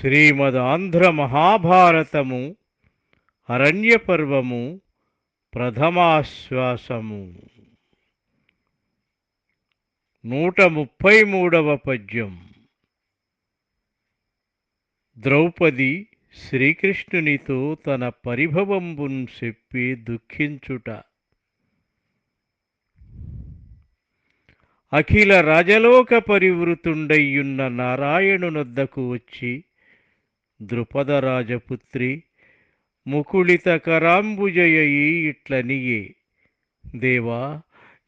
శ్రీమదాంధ్ర మహాభారతము అరణ్యపర్వము ప్రథమాశ్వాసము. నూట ముప్పై మూడవ పద్యం. ద్రౌపది శ్రీకృష్ణునితో తన పరిభవంబున్ చెప్పి దుఃఖించుట. అఖిల రాజలోక పరివృతుండయ్యున్న నారాయణునొద్దకు వచ్చి ద్రుపదరాజపుత్రి ముకుళిత కరాంబుజయయి ఇట్లనియే. దేవా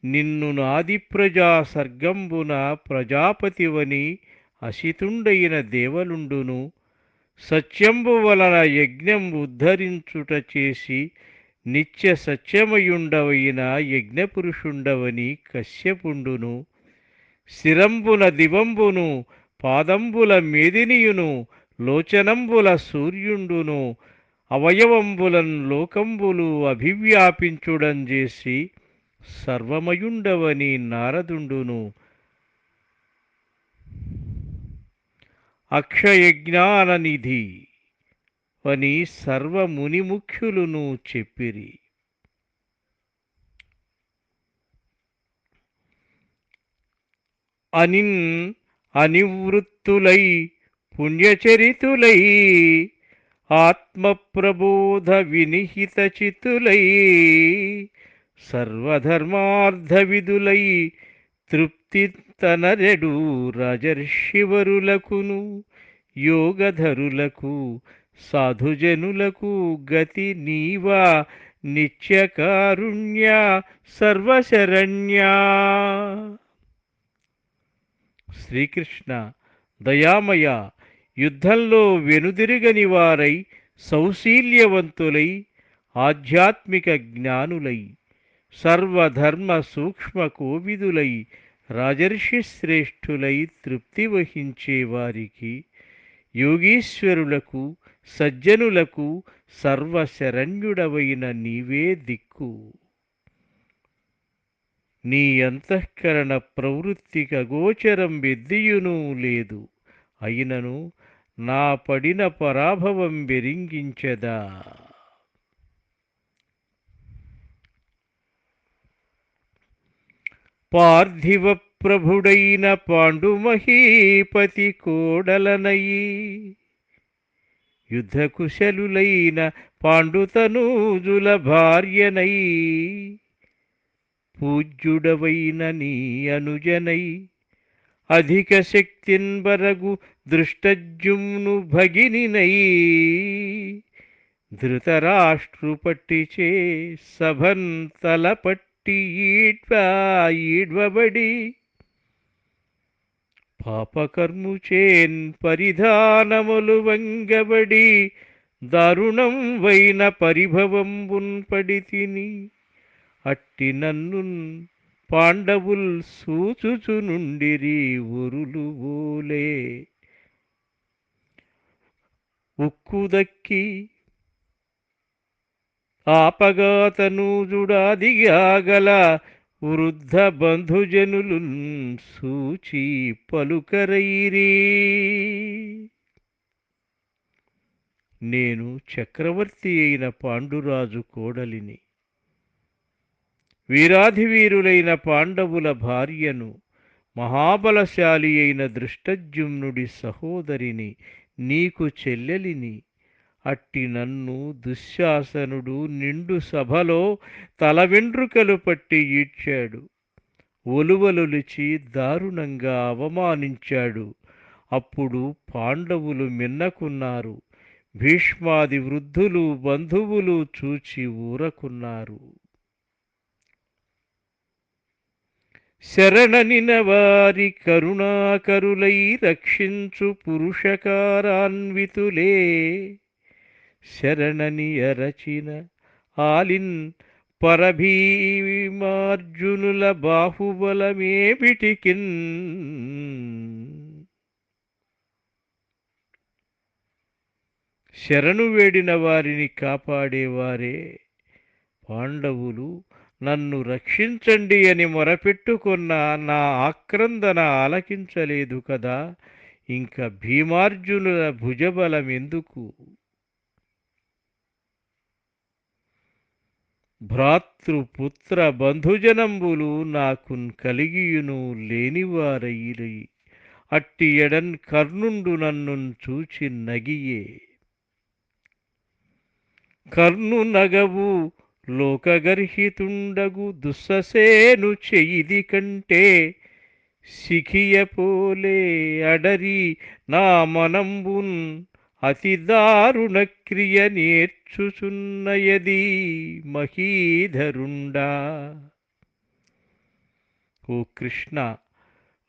నిన్ను నాది ప్రజా సర్గంబున ప్రజాపతివని అసితుండైన దేవలుండును. సత్యంబు వలన యజ్ఞం ఉద్ధరించుట చేసి నిత్య సత్యమయుండవైన యజ్ఞపురుషుండవని కశ్యపుండును. శిరంబున దివంబును పాదంబుల మేదినియును లోచనంబుల సూర్యుండును అవయవంబులన్ లోకంబులు అభివ్యాపించుడం చేసి సర్వమయుండవని నారదుండును. అక్షయజ్ఞాననిధి అని సర్వమునిముఖ్యులను చెప్పిరి. అనిన్ అనివృత్తులై పుణ్యచరితులై ఆత్మప్రబోధ వినిహిత చితులై సర్వధర్మార్థ విధులై తృప్తి తనరెడు రాజర్షివరులకును యోగధరులకు సాధుజనులకు గతి నీవా నిత్యకారుణ్య సర్వశరణ్యా. శ్రీకృష్ణ దయామయ యుద్ధంలో వెనుదిరగని వారై సౌశీల్యవంతులై ఆధ్యాత్మిక జ్ఞానులై సర్వధర్మ సూక్ష్మ కోవిదులై రాజర్షి శ్రేష్ఠులై తృప్తి వహించే వారికి యోగీశ్వరులకు సజ్జనులకు సర్వశరణ్యుడవైన నీవే దిక్కు. నీ అంతఃకరణ ప్రవృత్తికి అగోచరం బెద్దియునూ లేదు అయినను నా పడిన పరాభవం బెరింగించదా పార్థివ ప్రభుడైన పాండుమహీపతి కోడలనయి యుద్ధకుశలులైన పాండుతనూజుల భార్యనై పూజ్యుడవైన నీ అనుజనై అధిక శక్తిన్బరగు దృష్టజ్యుమ్ను భగినినై. ధృతరాష్ట్రుపట్టిచే సభన్ తలపట్టి ఈడ్వా ఈడ్వబడి. పాపకర్ముచేన్ పరిధానములు వంగబడి. దారుణం వైన పరిభవంబున్ పడితిని అట్టి నన్నున్ పాండవుల్ సూచుచునుండిరి ఉరులు ఓలే. ఉక్కుదక్కి ఆపగాతనూజుడాదిగాగల వృద్ధ బంధుజనులు సూచి పలుకరైరీ నేను చక్రవర్తి అయిన పాండురాజు కోడలిని. వీరాధివీరులైన పాండవుల భార్యను మహాబలశాలి అయిన దృష్టజ్యుమ్నుడి సహోదరిని నీకు చెల్లెలిని. అట్టి నన్ను దుశ్శాసనుడు నిండు సభలో తల వెండ్రుకలు పట్టి ఈడ్చాడు. ఒలువలులిచి దారుణంగా అవమానించాడు. అప్పుడు పాండవులు మిన్నకున్నారు. భీష్మాది వృద్ధులు బంధువులు చూచి ఊరకున్నారు. శరణనిన వారి కరుణాకరులై రక్షించు పురుషకారాన్వితులే. శరణని అరచిన ఆలిన్ పరభీమార్జునుల బాహుబలమేమిటికిన్ శరణు వేడిన వారిని కాపాడేవారే పాండవులు నన్ను రక్షించండి అని మొరపెట్టుకున్న నా ఆక్రందన ఆలకించలేదు కదా. ఇంక భీమార్జునుల భుజబలం ఎందుకు? భ్రాతృపుత్ర బంధుజనంబులు నాకున్ కలిగియును లేనివారయిరై. అట్టి ఎడన్ కర్ణుండు నన్ను చూచి నగియే. కర్ణు నగవు లోకగర్హితుండగు దుస్ససేను చెయిది కంటే సిఖియపోలే అడరి నా మనంబున్ అతి దారుణ క్రియ నేర్చుచున్నయది మహీధరుండా. ఓ కృష్ణ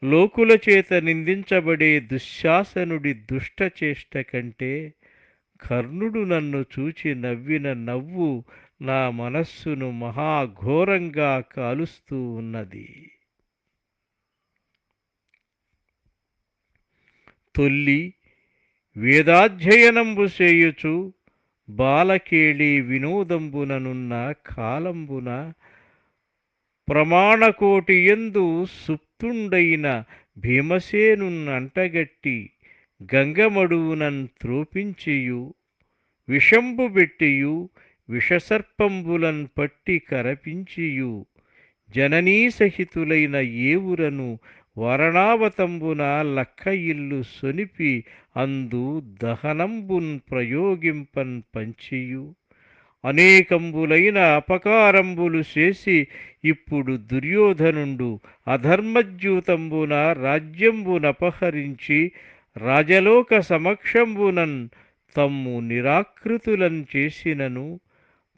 లోకుల చేత నిందించబడే దుశ్శాసనుడి దుష్టచేష్ట కంటే కర్ణుడు నన్ను చూచి నవ్విన నవ్వు నా మనస్సును మహాఘోరంగా కాలుస్తూ ఉన్నది. తొల్లి వేదాధ్యయనంబు చేయుచు బాలకేళి వినోదంబుననున్న కాలంబున ప్రమాణకోటి ఎందు సుప్తుండైన భీమసేనున్నంటగట్టి గంగమడువునన్ త్రోపించియు విషంబు పెట్టియు విషసర్పంబులన్ పట్టి కరపించియు. జననీ సహితులైన ఏవురను వరణావతంబున లక్క ఇల్లు సొనిపి అందు దహనంబున్ ప్రయోగింపన్ పంచియు. అనేకంబులైన అపకారంబులు చేసి ఇప్పుడు దుర్యోధనుండు అధర్మజ్యూతంబున రాజ్యంబునపహరించి రాజలోక సమక్షంబునన్ తమ్ము నిరాకృతులను చేసినను.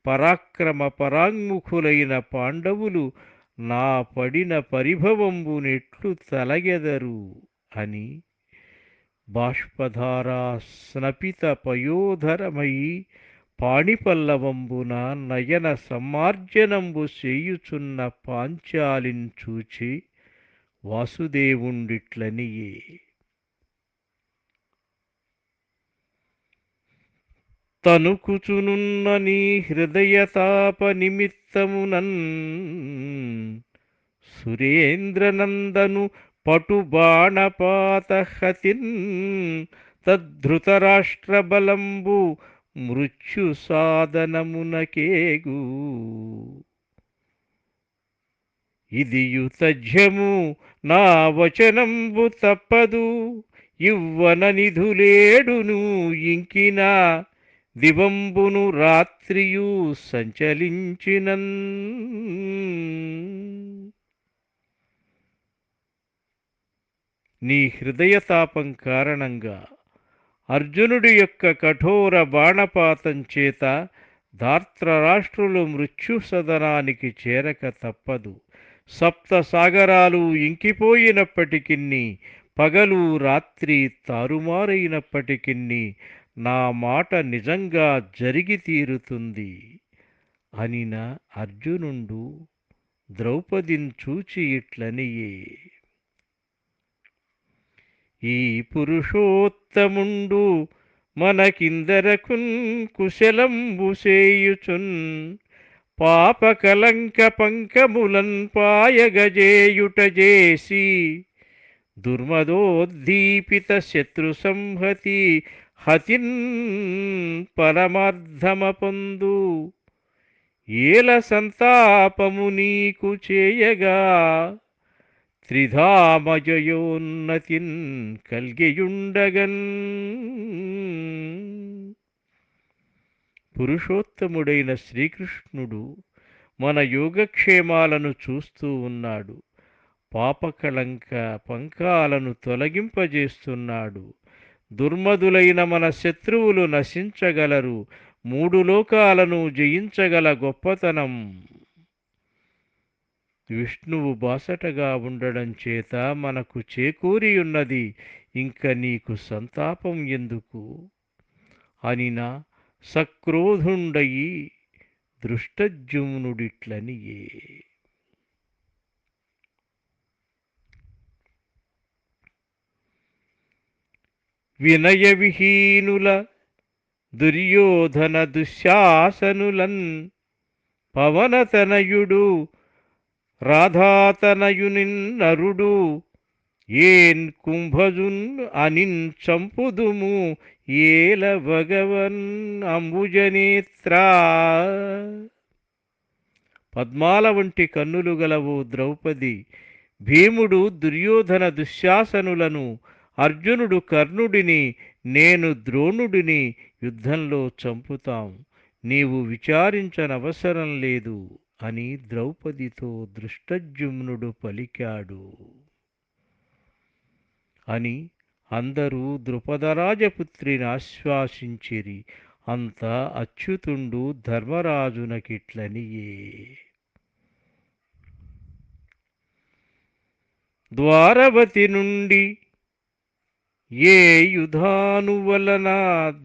పరాక్రమ పరాంగుఖులైన పాండవులు నా పడిన పరిభవంబునెట్లు తలగెదరు అని బాష్పధారా స్నపిత పయోధరమయి పాణిపల్లవంబున నయన సమ్మార్జనంబు చేయుచున్న పాంచాలిన్ చూచి వాసుదేవుండిట్లనియే. తనుకుచునున్న నీ హృదయతాప నిమిత్తమునన్ సురేంద్రనందను పటుబాణపాతహతిన్ తద్ధృతరాష్ట్రబలంబు మృత్యు సాధనమునకేగు ఇది యుతజ్యము నా వచనంబు తప్పదు ఇవ్వన నిధులేడును ఇంకినా దివంబును రాత్రియు సంచలించినన్. నీ హృదయతాపం కారణంగా అర్జునుడి యొక్క కఠోర బాణపాతం చేత ధార్త్రరాష్ట్రులు మృత్యు సదనానికి చేరక తప్పదు. సప్త సాగరాలు ఇంకిపోయినప్పటికిన్ని పగలు రాత్రి తారుమారైనప్పటికిన్ని నా మాట నిజంగా జరిగి తీరుతుంది అనిన అర్జునుండు ద్రౌపదిని చూచి ఇట్లనియే ఈ పురుషోత్తముండు మనకిందరకున్ కుశలంబు పాప పాపకలంక పంకములన్ పాయగజేయుట చేసి దుర్మదోద్దీపిత శత్రు సంహతి హతిన్ పరమార్థమపొందు. ఏల సంతాపము నీకు చేయగా త్రిధామజయోన్నతిన్ కల్గియుండగన్. పురుషోత్తముడైన శ్రీకృష్ణుడు మన యోగక్షేమాలను చూస్తూ ఉన్నాడు. పాపకళంక పంకాలను తొలగింపజేస్తున్నాడు. దుర్మదులైన మన శత్రువులు నశించగలరు. మూడు లోకాలను జయించగల గొప్పతనం. విష్ణువు బాసటగా ఉండడం చేత మనకు చేకూరి ఉన్నది ఇంక నీకు సంతాపం ఎందుకు? అనినా సక్రోధుండయి దృష్టజుమ్నుడిట్లనియే వినయ విహీనుల దుర్యోధన దుశ్శాసనులన్ పవనతనయుడు రాధాతనయునిన్ నరుడు ఏన్ కుంభజున్ అనిన్ చంపుదుము ఏల భగవన్ అంబుజనేత్రా. పద్మాల వంటి కన్నులు గలవు ద్రౌపది భీముడు దుర్యోధన దుశ్శాసనులను అర్జునుడు కర్ణుడిని నేను ద్రోణుడిని యుద్ధంలో చంపుతాం. నీవు విచారించనవసరం లేదు అని ద్రౌపదితో దృష్టజుమ్నుడు పలికాడు. అని అందరూ ద్రుపదరాజపుత్రిని ఆశ్వాసించిరి. అంత అచ్యుతుండు ధర్మరాజునకిట్లనియే. ద్వారవతి నుండి ఏ యుధానువలన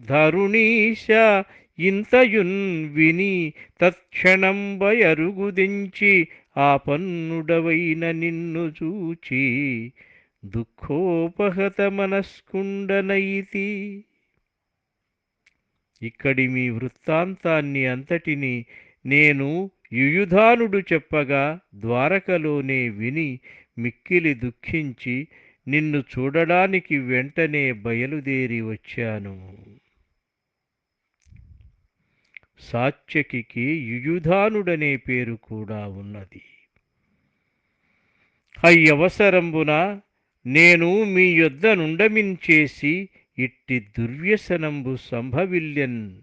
ధరుణీశ ఇంతయున్ విని తత్క్షణంబయరుగుదించి ఆ పన్నుడవైన నిన్ను చూచి దుఃఖోపహత మనస్కుండనైతి. ఇక్కడి మీ వృత్తాంతాన్ని అంతటిని నేను యుయుధానుడు చెప్పగా ద్వారకలోనే విని మిక్కిలి దుఃఖించి నిన్ను చూడడానికి వెంటనే బయలుదేరి వచ్చాను. సాత్యకికి యుయుధానుడనే పేరు కూడా ఉన్నది. అయ్యవసరంబున నేను మీ యొద్ద నుండమించేసి ఇట్టి దుర్వ్యసనంబు సంభవిల్యన్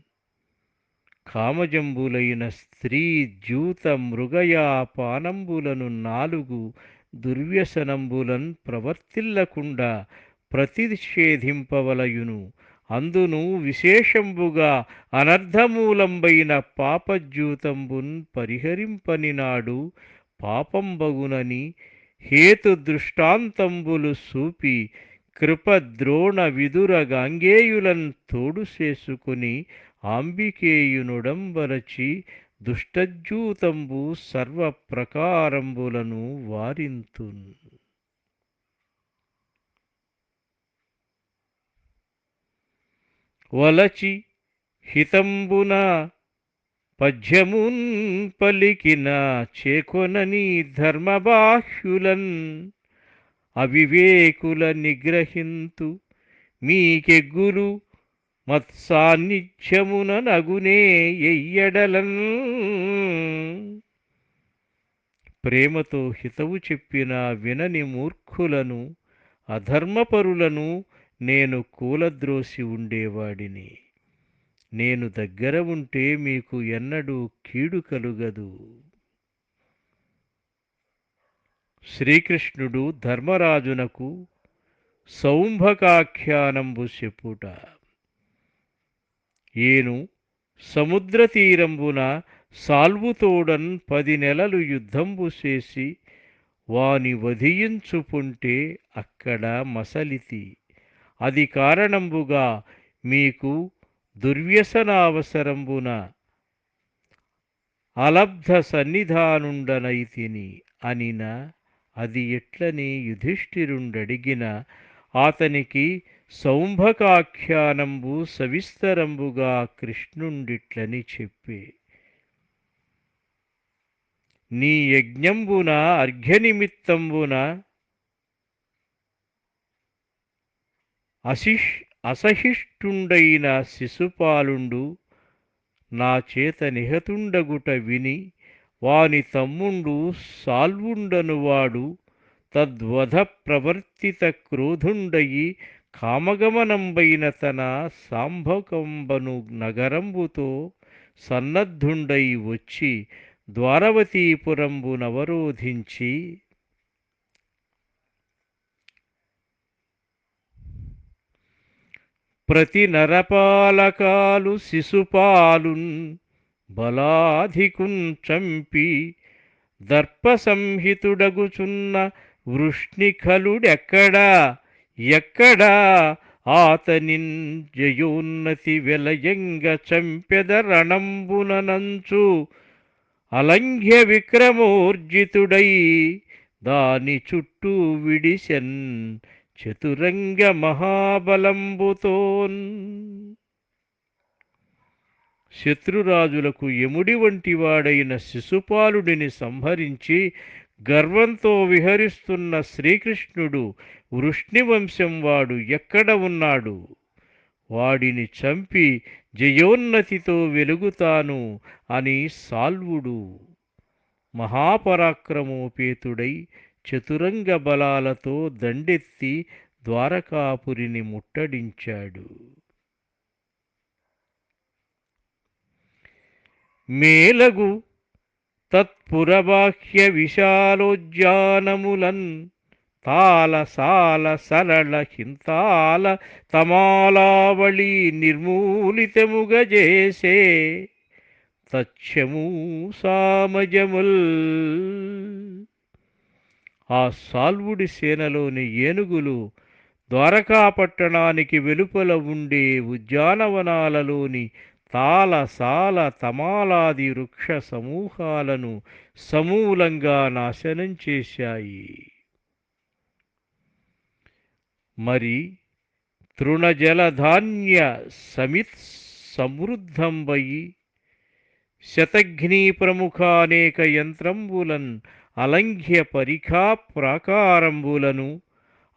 కామజంబులైన స్త్రీ జూత మృగయా పానంబులను నాలుగు దుర్వ్యసనంబులన్ ప్రవర్తిల్లకుండా ప్రతిషేధింపవలయును. అందును విశేషంబుగా అనర్ధమూలంబైన పాపజ్యూతంబున్ పరిహరింపనినాడు పాపంబగునని హేతు దృష్టాంతంబులు సూపి కృపద్రోణ విదుర గాంగేయులన్ తోడు చేసుకుని ఆంబికేయునుడంబరచి దుష్టజ్యూతంబు సర్వ ప్రకారంబులను వారింతున్. వలచి హితంబున పద్యమున్ పలికిన చేకొనని ధర్మబాహ్యులన్ అవివేకుల నిగ్రహింతు మీకెగ్గులు మత్సాన్నిధ్యమున నగునే ఎయ్యడలన్. ప్రేమతో హితవు చెప్పిన వినని మూర్ఖులను అధర్మపరులను నేను కూలద్రోసి ఉండేవాడిని. నేను దగ్గర ఉంటే మీకు ఎన్నడూ కీడు కలుగదు. శ్రీకృష్ణుడు ధర్మరాజునకు సౌంభకాఖ్యానంబు చెప్పుట. ఏను సముద్ర తీరంబున సాల్వుతోడన్ పది నెలలు యుద్ధంబు చేసి వాని వధియించుకుంటే అక్కడ మసలితి. అది కారణంబుగా మీకు దుర్వ్యసనావసరంబున అలబ్ధ సన్నిధానుండనైతిని అనిన అది ఎట్లని యుధిష్ఠిరుండడిగిన అతనికి సౌంభకాఖ్యానంబు సవిస్తరంబుగా కృష్ణుండిట్లని చెప్పే. నీ యజ్ఞంబున అర్ఘ్యనిమిత్తంబున అశిష్ అసహిష్టుండైన శిశుపాలుండు నా చేత నిహతుండగుట విని వాని తమ్ముండు సాల్వుండనువాడు తద్వధ ప్రవర్తిత క్రోధుండయి కామగమనంబైన తన సాంభకంబను నగరంబుతో సన్నద్ధుండై వచ్చి ద్వారవతీపురంబునవరోధించి ప్రతి నరపాలకాలు శిశుపాలున్ బలాధికుం చంపి దర్పసంహితుడగుచున్న వృష్ణిఖలుడెక్కడా? ఎక్కడా? ఆతనిన్ జయోన్నతి వెలయంగ చంపెద రణంబుననంచు అలంఘ్య విక్రమోర్జితుడై దాని చుట్టూ విడిసెన్ చతురంగ మహాబలంబుతోన్. శత్రురాజులకు యముడి వంటివాడైన శిశుపాలుడిని సంహరించి గర్వంతో విహరిస్తున్న శ్రీకృష్ణుడు వృష్ణివంశం వాడు ఎక్కడ ఉన్నాడు? వాడిని చంపి జయోన్నతితో వెలుగుతాను అని సాల్వుడు. మహాపరాక్రమోపేతుడై చతురంగ బలాలతో దండెత్తి ద్వారకాపురిని ముట్టడించాడు. మేలగు తత్పురబాహ్య విశాలోద్యానములన్ తాల సాల సరళ హింతాల తమాలావళి నిర్మూలితముగజేసే తచ్చము సామజముల్. ఆ సాల్వుడి సేనలోని ఏనుగులు ద్వారకా పట్టణానికి వెలుపల ఉండే ఉద్యానవనాలలోని తాల సాల తమాలాది వృక్ష సమూహాలను సమూలంగా నాశనం చేశాయి. మరి తృణజలధాన్య సమిత్ సమృద్ధంబయి ప్రముఖ ప్రముఖానేక యంత్రంబులన్ అలంఘ్య పరిఖా ప్రాకారంబులను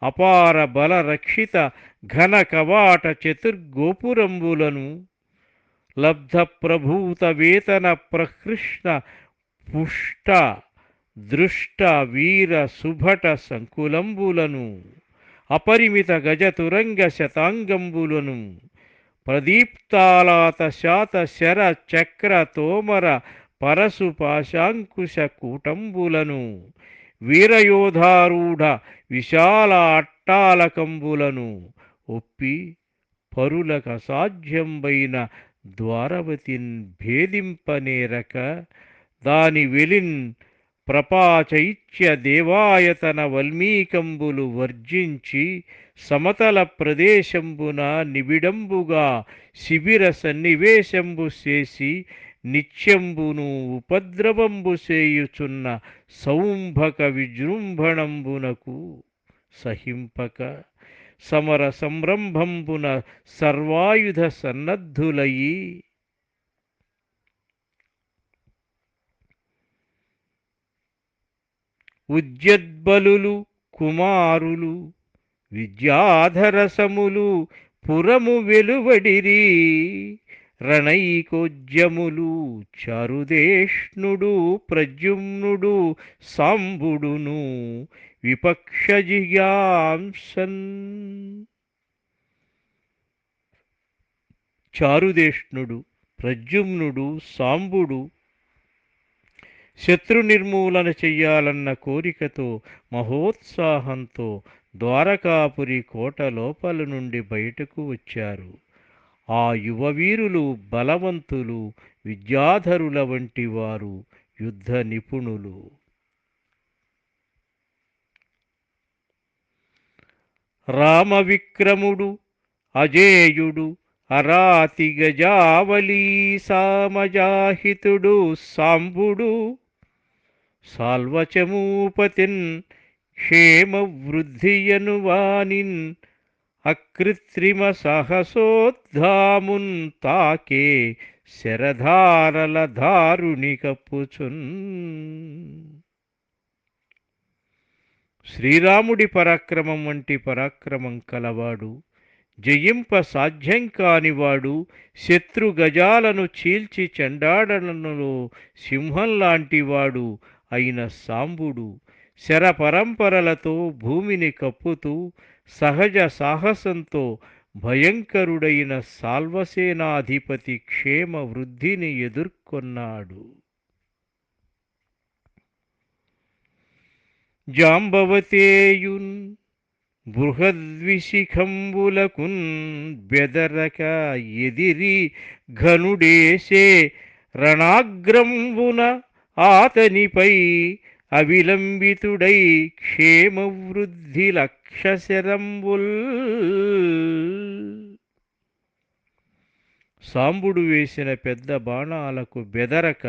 అపార బల రక్షిత ఘన కవాట చతుర్గోపురంబులను లబ్ధప్రభూత వేతన ప్రకృష్ణ పుష్ట దృష్ట వీర సుభట సంకులంబులను అపరిమిత గజతురంగ శతాంగంబులను ప్రదీప్తాలాత శాత శర చక్ర తోమర పరసు పాశాంకుశ కూటంబులను వీరయోధారూఢ విశాల అట్టాలకంబులను ఒప్పి పరులకు అసాధ్యంబైన ద్వారవతిన్ భేదింపనేరక దాని వెలిన్ ప్రపాచైత్య దేవాయతన వల్మీకంబులు వర్జించి సమతల ప్రదేశంబున నిబిడంబుగా శిబిర సన్నివేశంబు చేసి నిత్యంబును ఉపద్రవంబు చేయుచున్న సౌంభక విజృంభణంబునకు సహింపక సమర సంరంభంబున సర్వాయుధ సన్నద్ధులయి. ఉద్యద్బలులు కుమారులు విద్యాధరసములు పురము వెలువడిరి రణైకోజ్యములు చరుదేష్ణుడు ప్రజుమ్నుడు సాంబుడును విపక్షజిగాంసన్ చారుదేష్ణుడు ప్రద్యుమ్నుడు సాంబుడు శత్రు నిర్మూలన చెయ్యాలన్న కోరికతో మహోత్సాహంతో ద్వారకాపురి కోట లోపల నుండి బయటకు వచ్చారు. ఆ యువవీరులు బలవంతులు విద్యాధరుల వంటి వారు యుద్ధ నిపుణులు. రామవిక్రముడు అజేయుడు అరాతి గజావలీ సామజాహితుడు సాంబుడు సాల్వచమూపతిన్ క్షేమ వృద్ధియను వానిన్ అకృత్రిమ సాహసోద్ధామున్ తాకే శరధారల దారుణి కప్పుచున్. శ్రీరాముడి పరాక్రమం వంటి పరాక్రమం కలవాడు జయింప సాధ్యం కానివాడు శత్రు గజాలను చీల్చి చెండాడనలో సింహం లాంటివాడు అయిన సాంబుడు. శర పరంపరలతో భూమిని కప్పుతూ సహజ సాహసంతో భయంకరుడైన సాల్వసేనాధిపతి క్షేమ వృద్ధిని ఎదుర్కొన్నాడు. జాంబవతేయున్ బృహద్విశిఖంబులకున్ బెదరక ఎదిరి ఘనుడేసే రణాగ్రంబున ఆతనిపై అవిలంబితుడై క్షేమవృద్ధి లక్షశరంబుల్ సాంబుడు వేసిన పెద్ద బాణాలకు బెదరక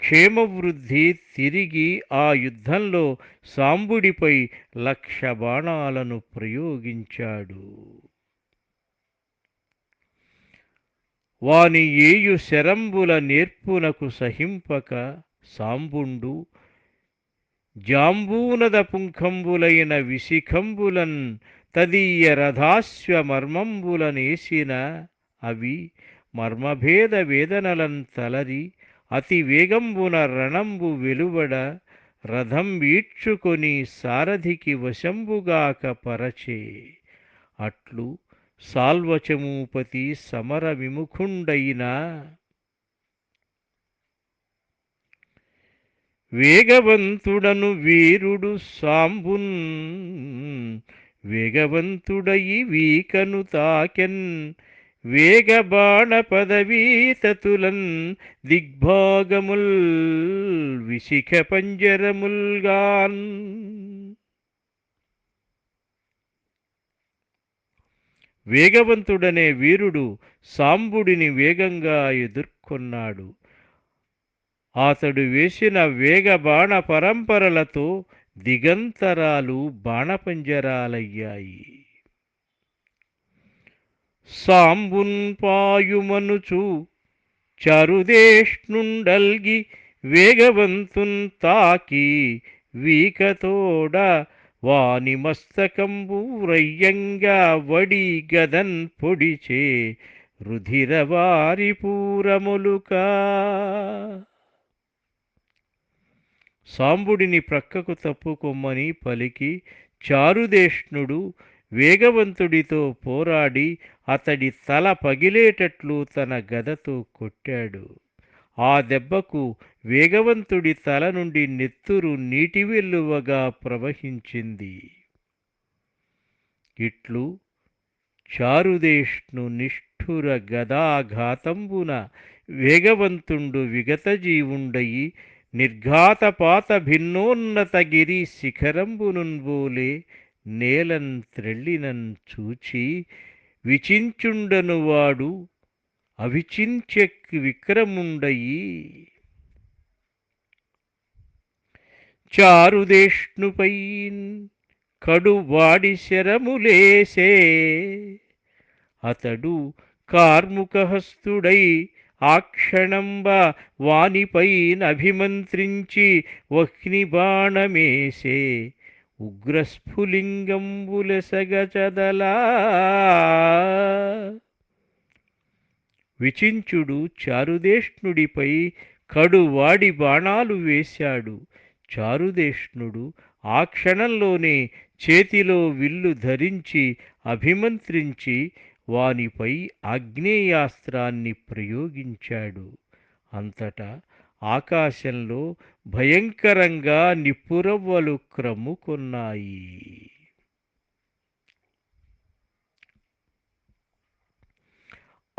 క్షేమవృద్ధి తిరిగి ఆ యుద్ధంలో సాంబుడిపై లక్ష బాణాలను ప్రయోగించాడు. వాని ఏయు శరంబుల నేర్పునకు సహింపక సాంబుండు జాంబూనద పుంఖంబులైన విశిఖంబులన్ తదీయ రథాశ్వమర్మంబులనేసిన అవి మర్మభేద వేదనలం తలరి అతి వేగంబున రణంబు వెలువడ రథం వీడ్చుకొని సారథికి వశంబుగాక పరచే. అట్లు సాల్వచమూపతి సమర విముఖుండైన వేగవంతుడను వీరుడు సాంబున్ వేగవంతుడయి వీకను తాకెన్. వేగబాణ పదవీతతులన్ దిగ్భాగముల్ విశిఖ పంజరముల్గాన్ వేగవంతుడనే వీరుడు సాంబుడిని వేగంగా ఎదుర్కొన్నాడు. అతడు వేసిన వేగ బాణ పరంపరలతో దిగంతరాలు బాణపంజరాలయ్యాయి. సాంబున్ పాయుమనుచు చరుదేష్ణుండల్గి వేగవంతున్ తాకి వీకతోడ వాని మస్తకంబూరయ్యంగా వడి గదన్ పొడిచే రుధిరవారి పూరములుక. సాంబుడిని ప్రక్కకు తప్పుకొమ్మని పలికి చారుదేష్ణుడు వేగవంతుడితో పోరాడి అతడి తల పగిలేటట్లు తన గదతో కొట్టాడు. ఆ దెబ్బకు వేగవంతుడి తల నుండి నెత్తురు నీటి వెల్లువగా ప్రవహించింది. ఇట్లు చారుదేష్ను నిష్ఠుర గదాఘాతంబున వేగవంతుండు విగతజీవుండయి నిర్ఘాతపాత భిన్నోన్నతగిరి శిఖరంబునున్బోలే నేలన్ త్రెళ్ళినన్ చూచి విచించుండనువాడు అవిచించెక్ విక్రముండయి. చారుదేష్ణుపై కడువాడి శరములేసే అతడు కార్ముకహస్తుడై ఆక్షణంబ వానిపై అభిమంత్రించి వహ్నిబాణమేసే. ఉగ్రస్ఫులింగంబులెసగచదలా. విచించుడు చారుదేష్ణుడిపై కడువాడి బాణాలు వేశాడు. చారుదేష్ణుడు ఆ క్షణంలోనే చేతిలో విల్లు ధరించి అభిమంత్రించి వానిపై ఆగ్నేయాస్త్రాన్ని ప్రయోగించాడు. అంతటా ఆకాశంలో భయంకరంగా నిప్పురవ్వలు క్రమ్ముకొన్నాయి.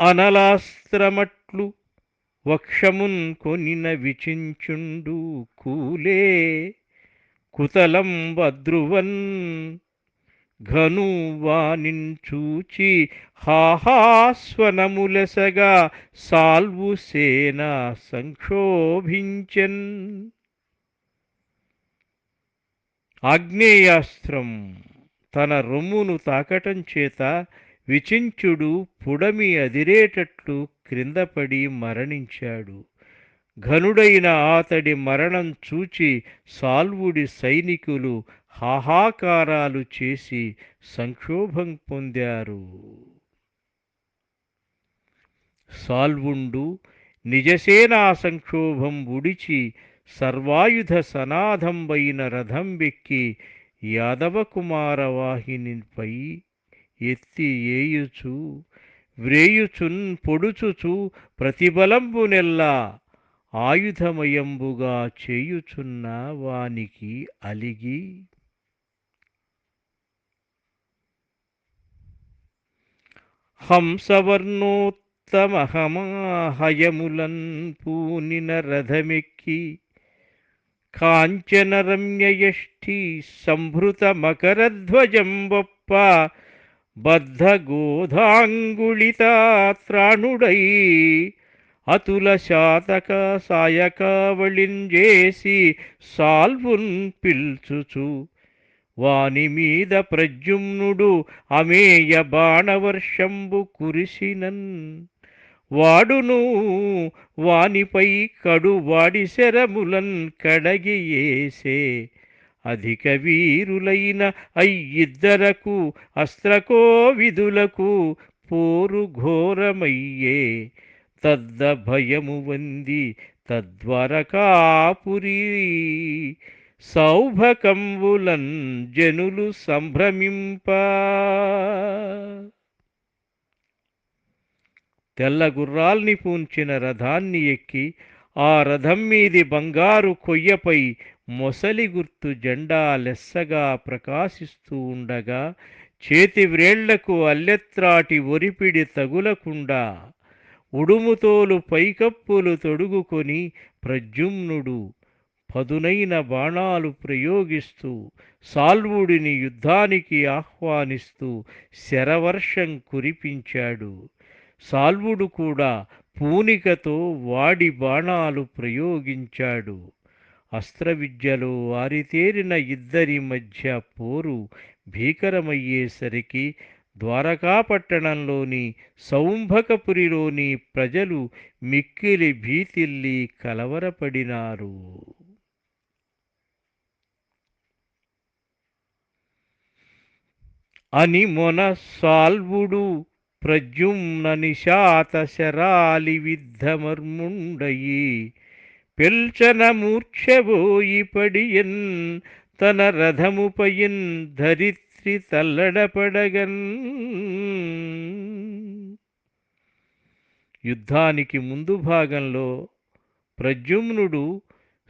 అనలాస్త్రమట్లు వక్షమున్ కొనిన విచించుండు కూలే కుతలం వద్రువన్ ఘను వానిన్ చూచి సాల్వు సేన సంక్షోభించెన్. ఆగ్నేయాస్త్రం తన రొమ్మును తాకటం చేత విచించుడు పుడమి అదిరేటట్లు క్రిందపడి మరణించాడు. ఘనుడైన అతడి మరణం చూచి సాల్వుడి సైనికులు హాహాకారాలు చేసి సంక్షోభం పొందారు. సాల్వుండు నిజసేనా సంక్షోభం ఉడిచి సర్వాయుధ సనాథంబైన రథం వెక్కి యాదవకుమారవాహినిపై ఎత్తి ఏయుచు వ్రేయుచున్ పొడుచుచు ప్రతిబలంబునెల్లా ఆయుధమయంబుగా చేయుచున్న వానికి అలిగి హంసవర్ణోత్తమహమాహయములన్ పూనిన రథమెక్కి కాంచనరమ్యయష్ఠి సంభృత మకరధ్వజంబొప్ప బద్ధ గోధాంగుళితాత్రాణుడై అతుల శాతక సాయకావళింజేసి సాల్వున్ పిల్చుచు. వాని మీద ప్రద్యుమ్నుడు అమేయ బాణవర్షంబు కురిసినన్. వాడును వానిపై కడు వాడి శరములన్ కడగియేసే అధిక వీరులైన అయ్యిద్దరకు అస్త్రకోవిదులకు పోరు ఘోరమయ్యే. తద్ద భయము వంది తద్వరకాపురి సౌభకంబులన్ జనులు సంభ్రమింప. తెల్ల గుర్రాల్ని పూంచిన రథాన్ని ఎక్కి ఆ రథం మీది బంగారు కొయ్యపై మొసలి గుర్తు జెండా లెస్సగా ప్రకాశిస్తూ ఉండగా చేతి వ్రేళ్ళకు అల్లెత్రాటి ఒరిపిడి తగులకుండా ఉడుముతోలు పైకప్పులు తొడుగుకొని ప్రజుమ్నుడు పదునైన బాణాలు ప్రయోగిస్తూ సాల్వుడిని యుద్ధానికి ఆహ్వానిస్తూ శరవర్షం కురిపించాడు. సాల్వుడు కూడా పూనికతో వాడి బాణాలు ప్రయోగించాడు. అస్త్రవిద్యలో వారితేరిన ఇద్దరి మధ్య పోరు భీకరమయ్యేసరికి ద్వారకాపట్టణంలోని సౌంభకపురిలోని ప్రజలు మిక్కిలి భీతిల్లి కలవరపడినారు. అని మొన సాల్వుడు ప్రజుమ్న నిశాత శరాలి విద్ధమర్ముండయి పెల్చన మూర్ఛబోయి పడియన్ తన రథముపయిన్ ధరిత్రి తల్లడపడగన్. యుద్ధానికి ముందు భాగంలో ప్రద్యుమ్నుడు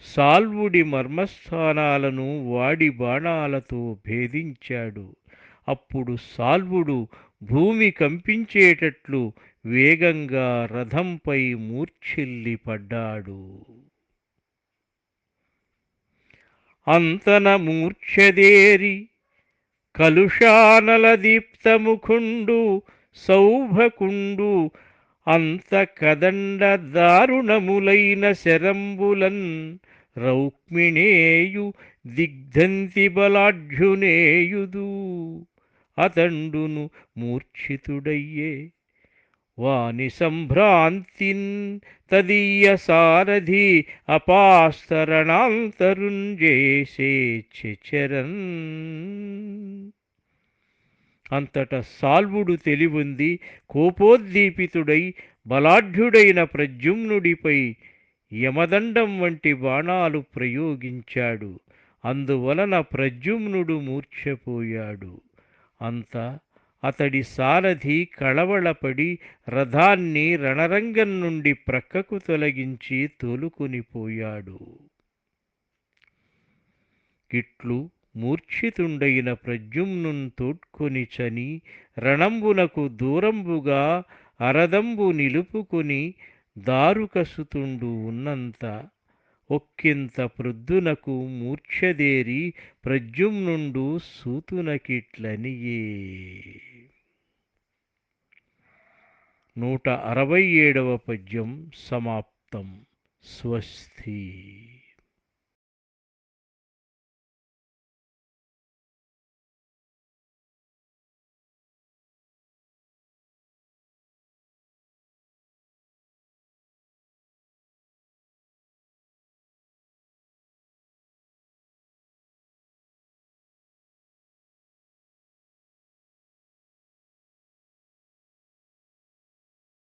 సాల్వుడి మర్మస్థానాలను వాడి బాణాలతో భేదించాడు. అప్పుడు సాల్వుడు భూమి కంపించేటట్లు వేగంగా రథంపై మూర్ఛిల్లి పడ్డాడు. అంతన మూర్ఛదేరి కలుషానల దీప్తముఖుండు సౌభకుండు అంత కదండ దారుణములైన శరంబులన్ రౌక్మిణేయు దిగ్ధంతి బలాఢ్యునేయుదు అతండును మూర్ఛితుడయ్యే. వాణి సంభ్రాంతిన్ తదీయ సారథి అపాస్తరణాంతరుంజేసే చెచరన్. అంతట సాల్వుడు తెలివుంది కోపోద్దీపితుడై బలాఢ్యుడైన ప్రద్యుమ్నుడిపై యమదండం వంటి బాణాలు ప్రయోగించాడు. అందువలన ప్రద్యుమ్నుడు మూర్ఛపోయాడు. అంతా అతడి సారథి కళవళపడి రథాన్ని రణరంగం నుండి ప్రక్కకు తొలగించి తోలుకొనిపోయాడు ఇట్లు మూర్ఛితుండైన ప్రద్యుమ్నున్ తోడ్కొని చని రణంబునకు దూరంబుగా అరదంబు నిలుపుకొని దారుకసుతుండు ఉన్నంత ఒక్కింత ప్రొద్దునకు మూర్ఛదేరి ప్రజుమ్నుండు సూతునకిట్లనియే. నూట అరవై ఏడవ పద్యం సమాప్తం. స్వస్తి.